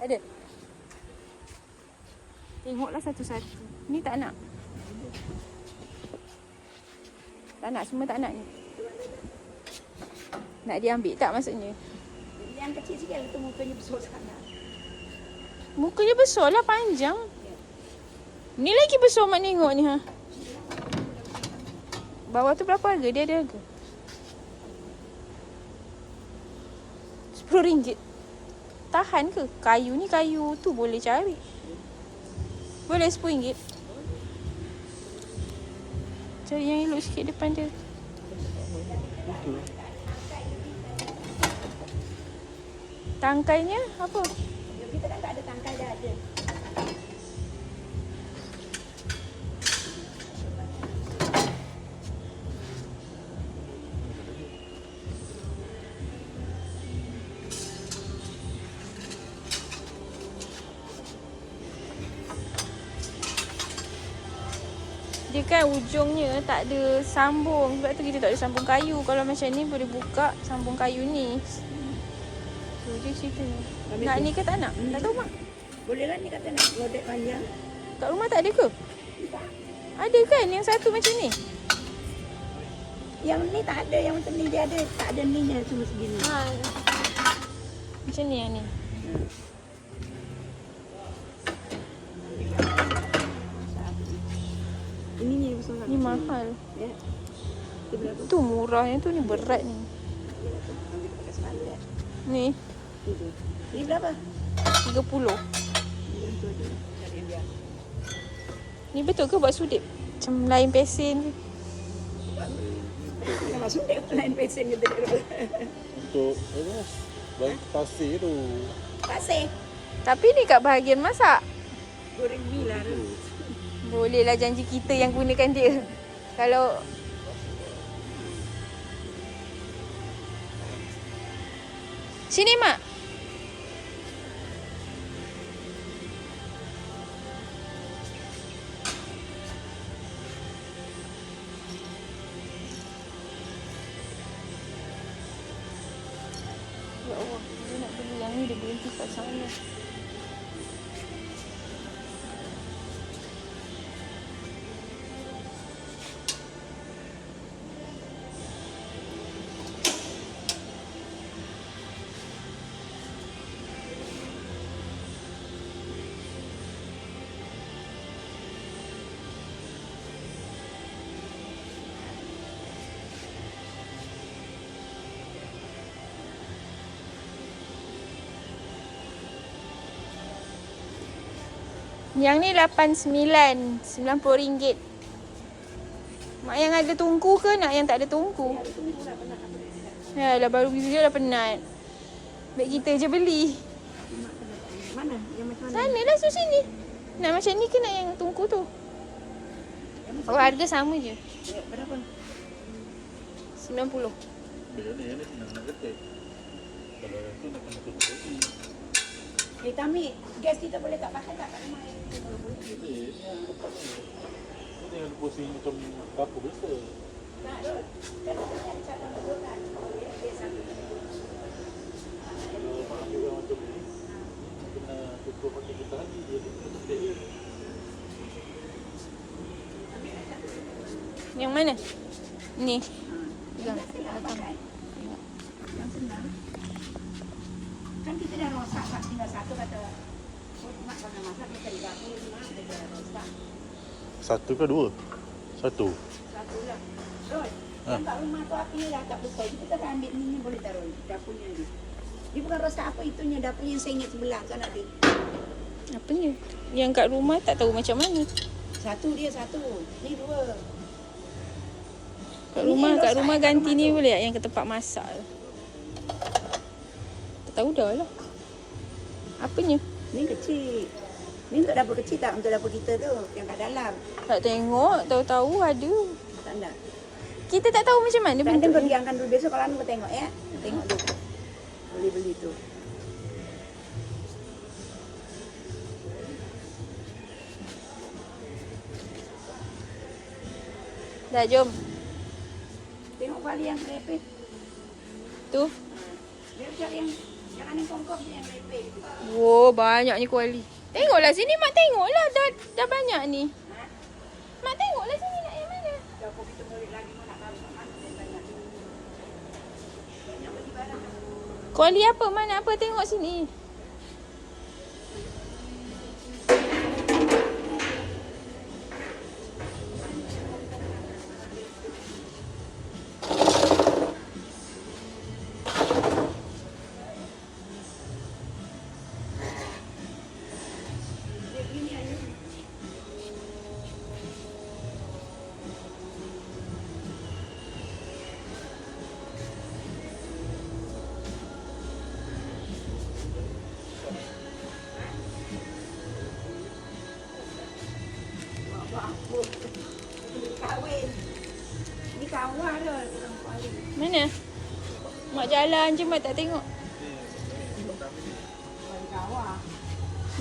Ada. Tengoklah satu-satu. Ni tak nak. Tak nak, semua tak nak ni. Nak dia ambil tak maksudnya? Yang kecil sikit lah tu mukanya besar sangat. Mukanya besar lah, panjang. Ni lagi besar mak tengok ni ha. Bawah tu berapa harga? Dia ada harga. RM10. Tahan ke? Kayu ni kayu tu boleh cari. Boleh RM10. Cari yang elok sikit depan dia. Tangkainya apa? Kita tak ada tangkai dah ada. Dia kan ujungnya tak ada sambung Sebab tu kita tak ada sambung kayu Kalau macam ni boleh buka sambung kayu ni Tu je ceritanya Habis Nak tu? ni ke tak nak? Tak tahu mak Boleh lah ni kata nak rodek panjang. Kat rumah tak ada ke? Ada kan yang satu macam ni? Yang ni tak ada, yang macam ni dia ada. Tak ada ni nya cuma segini. Ha. Macam ni yang ni Ini ni Ni mahal Ya. Tu murah yang tu ni berat ni. Ni. Ini berapa? 30 Itu ada. Cari yang biar. Ni betul ke buat sudip? Macam lain pesen je Kita masuk dia lain pesen kita. Untuk apa? Bagi pasir tu. Pasir. Tapi ni kat bahagian masak Goreng mi lah. tu. Boleh lah janji kita yang gunakan dia. Kalau Sini mak. Ya Allah, dia nak beli yang ni dia berhenti kat sana. Yang ni 89, RM90. Mak yang ada tungku ke nak yang tak ada tungku? Ya, dah baru beli dah penat. Baik kita je beli. Mana? Yang macam mana? Sana lah su sini. Nak macam ni ke nak yang tungku tu? Oh, harga sama je. Berapa? 90. Bila ni, ni senang nak ketik. Kalau yang tu nak kena tutup Eh, Tami, gas kita boleh tak pakai tak kat rumah? Boleh. Ni dengan pusing macam dapur biasa. Tak, Rod. Kita ada cabang kebutuhan. Boleh, gas satu. Kalau mak ambil yang macam ni, kena tutup pakai kita lagi. Jadi kena ketik dia. Yang mana? Ni. Yang. Yang senang. Kan kita dah rosak kat tinggal satu kata. Oh, mak kalau masak kita di dapur mak kita dah rosak. Satu ke dua? Satu. Satu lah. Rod, Ha. kat rumah tu apinya dah tak besar. Kita kan ambil ni, ni boleh taruh ni, dapurnya ni. Dia bukan rosak apa itunya, dapurnya yang saya ingat sebelah sana ada. Apa ni? Yang kat rumah tak tahu macam mana. Satu dia satu. Ni dua. Kat Ini rumah, kat rumah kat ganti rumah ni tu. boleh tak? Yang ke tempat masak tu. Tak tahu dah lah. Apanya? Ni kecil. Ni untuk dapur kecil tak? Untuk dapur kita tu. Yang kat dalam. Tak tengok, tahu-tahu ada. Tak nak. Kita tak tahu macam mana Tak ada bentuknya. biarkan dulu. Besok kalau kau tengok ya. Tengok dulu. Boleh beli tu. Dah, jom. Tengok Fali yang kerepit. Tu. Dia cari yang Tu. Wow, banyaknya kuali. Tengoklah sini, Mak tengoklah. Dah, dah banyak ni. Mak tengoklah sini nak yang mana. Kuali apa? Mana apa? Tengok sini. Mana? Mak jalan je, Mak tak tengok.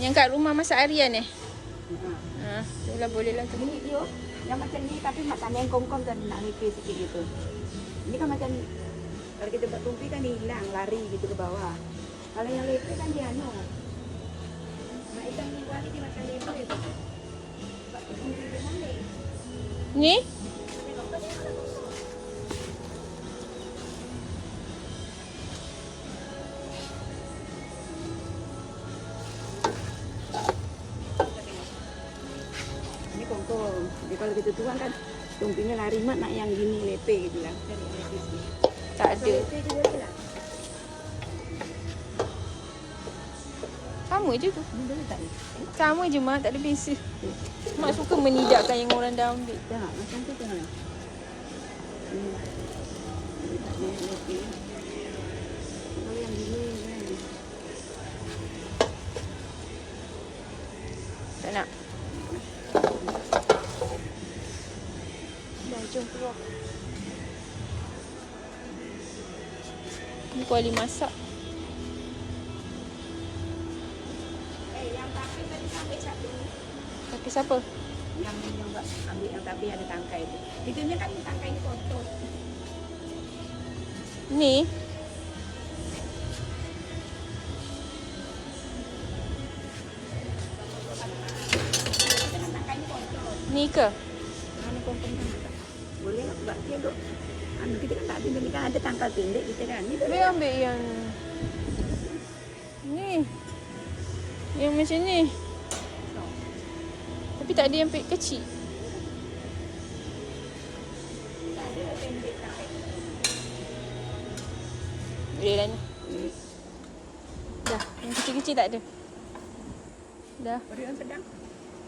Yang kat rumah masak harian eh? Ha. Ha, tu lah boleh lah tu. Ini dia yang macam ni tapi mak tanya yang kongkong dan nak nipis sikit gitu. Ini kan macam kalau kita buat tumpi kan dia hilang lari gitu ke bawah. Kalau yang lepek kan dia anu. Mak ikan ni wali dia macam. Buat tumpi dia balik. Ni? Jadi kalau kita tuang kan tumpinya lari mak nak yang gini lepek gitu lah. Tak ada. Sama je tu. Sama je, Mak. Tak ada beza. Mak suka menidakkan yang orang dah ambil. Tak, macam tu jangan. Hmm. Jom keluar. Ni kuali masak. Eh, yang tapi tadi sampai satu. Tapi siapa? Yang yang enggak ambil yang tapi ada tangkai tu. Itunya kan tangkai ni kotor. Ni? Ni. Ni ke? Duk. Anu kita kan tak ada ni kan ada tangkai pendek kita kan. Ni ambil yang... Ni. Yang macam ni. Tapi tak ada yang pe- kecil. tak ada pendek tangkai. Boleh lah ni. Dah. Yang kecil-kecil tak ada. Dah. Periuk yang sedang.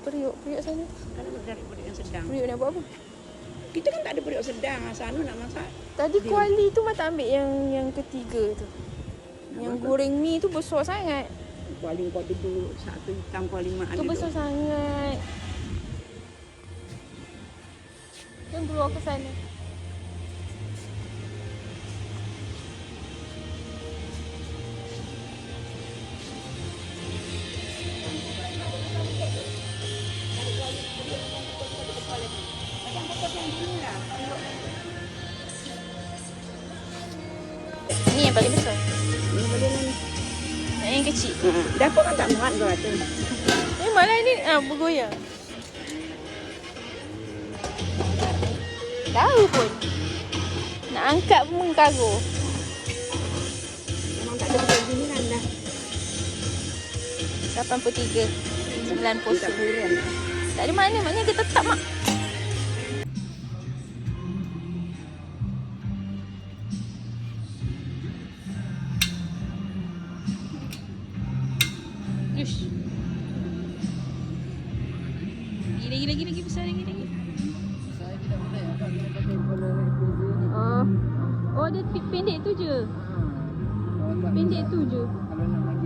Periuk. Periuk sana. Ada dari periuk yang sedang. Periuk nak buat apa? Kita kan tak ada periuk sedang. Asal anu nak masak. Tadi Dia- kuali tu Mak tak ambil yang yang ketiga tu. Yang Apa? goreng mi tu besar sangat. Kuali kau duduk satu hitam kuali mak Tu besar duduk. sangat. Jom keluar ke sana. Yang paling besar. Ni boleh lah ni. Nak yang kecil. Ha, Dapur kan tak muat kau kata. Eh malah ni ah bergoyang. Tahu pun. Nak angkat pun mengkarut. Memang tak ada kan dah. 83. 9 Tak posen. kurang. Tak ada mana. Maknanya dia tetap mak. Yush. Lagi, lagi, lagi, lagi besar lagi, lagi. Bola itu. Oh. Oh, dia pendek tu je. Pendek tu je. Kalau nak